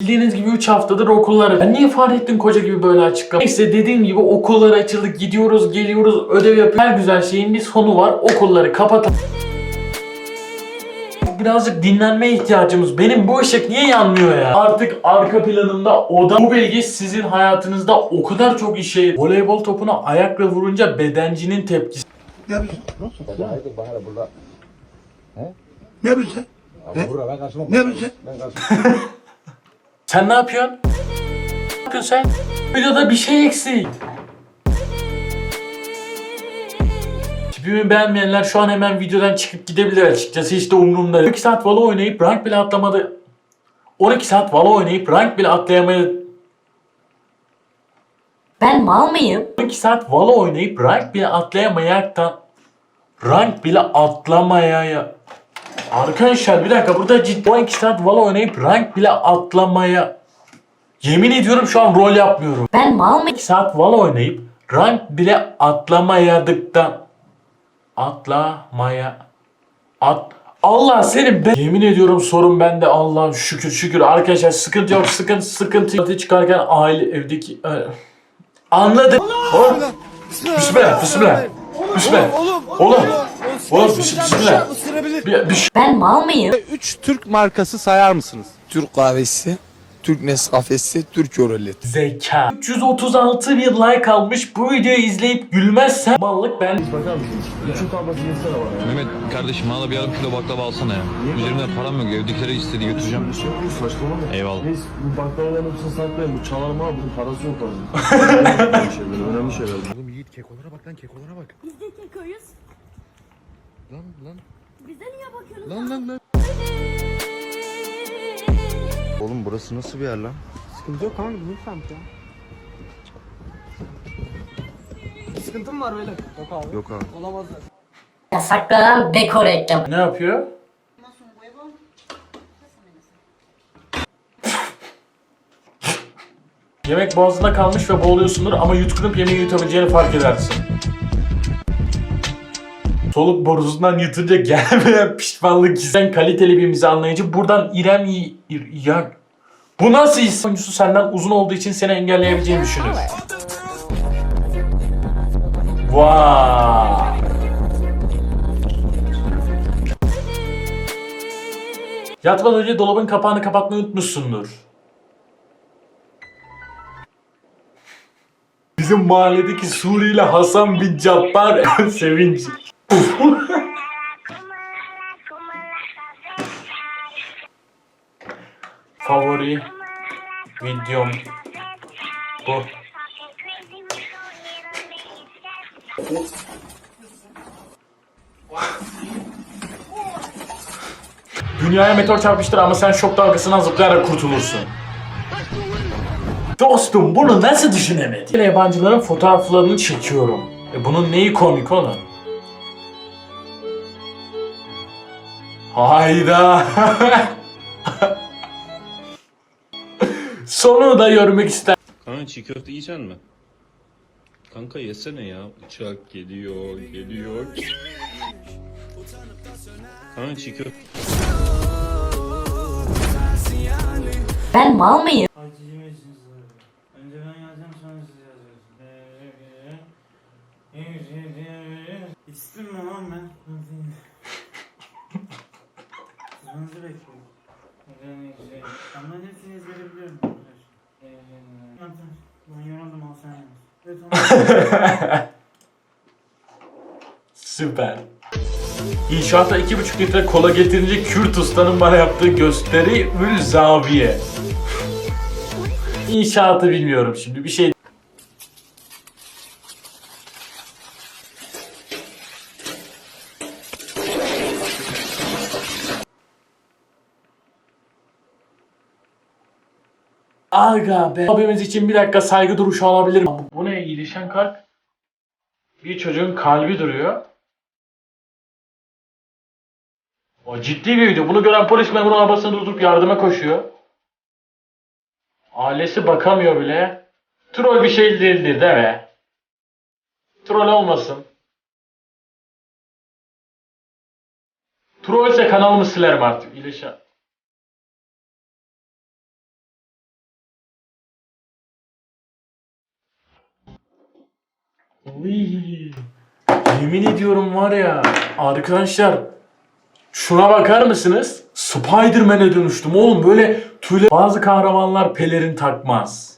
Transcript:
Bildiğiniz gibi 3 haftadır okulları. Ben niye Fahrettin Koca gibi böyle açıklama? Neyse dediğim gibi okullar açıldı. Gidiyoruz, geliyoruz, ödev yapıyoruz. Her güzel şeyin bir sonu var. Okulları kapatalım. Birazcık dinlenmeye ihtiyacımız. Benim bu ışık niye yanmıyor ya? Artık arka planımda oda. Bu bilgi sizin hayatınızda o kadar çok işe Voleybol topuna ayakla vurunca bedencinin tepkisi. Ne yapıyorsun? Ne yapıyorsun? Abi burada ben karşıma. Ne yapıyorsun Ben karşıma. Sen ne yapıyorsun? Ne yapıyorsun sen? Videoda bir şey eksik. Tipimi beğenmeyenler şu an hemen videodan çıkıp gidebilir açıkçası hiç de umurumda. 12 saat Valo oynayıp rank bile atlamadı. 12 saat Valo oynayıp rank bile atlayamadı. Ben mal mıyım? 12 saat Valo oynayıp rank bile atlayamayaktan rank bile atlamaya Arkadaşlar bir dakika burada ciddi 12 saat Valo oynayıp rank bile atlamaya Yemin ediyorum şu an rol yapmıyorum. Ben mal mıyım? 2 saat Valo oynayıp rank bile atlamayadıktan atlamaya at Allah senin be Yemin ediyorum sorun bende Allah'ım şükür şükür arkadaşlar sıkıntı yok sıkıntı sıkıntı çıkarken aile evdeki anladım. Oğlum. Bismillah bismillah. Bismillah. Oğlum. Oğlum. Oğlum bis- bismillah. Bir, bir şey- Ben mal mıyım? 3 Türk markası sayar mısınız? Türk kahvesi, Türk Nescafe'si, Türk Eurolet. Zeka. 336 bir like almış. Bu videoyu izleyip gülmezsen mallık ben. Mehmet kardeşim bana bir yarım kilo baklava alsana ya. Üzerimde param yok evdekileri istedi götüreceğim. Eyvallah. Biz bu baklavaların hepsini saklayın. Bu çalar mı abi? Bunun parası yok abi. önemli şeyler, önemli şeyler. Oğlum Yiğit kekolara bak lan kekolara bak. Biz de kekoyuz. Lan lan Bize niye bakıyorsunuz? lan lan lan. Oğlum burası nasıl bir yer lan? Sıkıntı yok kanka lütfen ya. Sıkıntım var böyle. Yok abi. Yok abi. Olamazlar. Yasaklanan Beko reklamı. Ne yapıyor? Yemek boğazında kalmış ve boğuluyorsundur ama yutkunup yemeği yutabileceğini fark edersin. Soluk borusundan yutunca gelmeyen pişmanlık hissen kaliteli bir mizah anlayıcı. Buradan İrem y- İr- ya bu nasıl his? Oyuncusu senden uzun olduğu için seni engelleyebileceğini düşünür. Vay. Yatmadan önce dolabın kapağını kapatmayı unutmuşsundur. Bizim mahalledeki Suriyeli Hasan bin Cabbar sevinci. Favori videom bu. Dünyaya meteor çarpmıştır ama sen şok dalgasından zıplayarak kurtulursun. Dostum bunu nasıl düşünemedin? Yabancıların fotoğraflarını çekiyorum. E bunun neyi komik oğlum? Hayda. Sonu da görmek ister. Kanka çiğ köfte yiyecek mi? Kanka yesene ya. Uçak geliyor, geliyor. Kanka çiğ köfte... Ben mal mıyım? Süper. İnşaatta 2,5 litre kola getirince Kürt ustanın bana yaptığı gösteri ül zaviye. İnşaatı bilmiyorum şimdi bir şey. Aga be. Abimiz için bir dakika saygı duruşu alabilir miyim? Bu ne? İyileşen kalp. Bir çocuğun kalbi duruyor. O ciddi bir video. Bunu gören polis memuru arabasını durdurup yardıma koşuyor. Ailesi bakamıyor bile. Troll bir şey değildir değil mi? Troll olmasın. Troll ise kanalımı silerim artık. İyileşen. Yemin ediyorum var ya arkadaşlar şuna bakar mısınız? Spider-Man'e dönüştüm oğlum böyle tüyle bazı kahramanlar pelerin takmaz.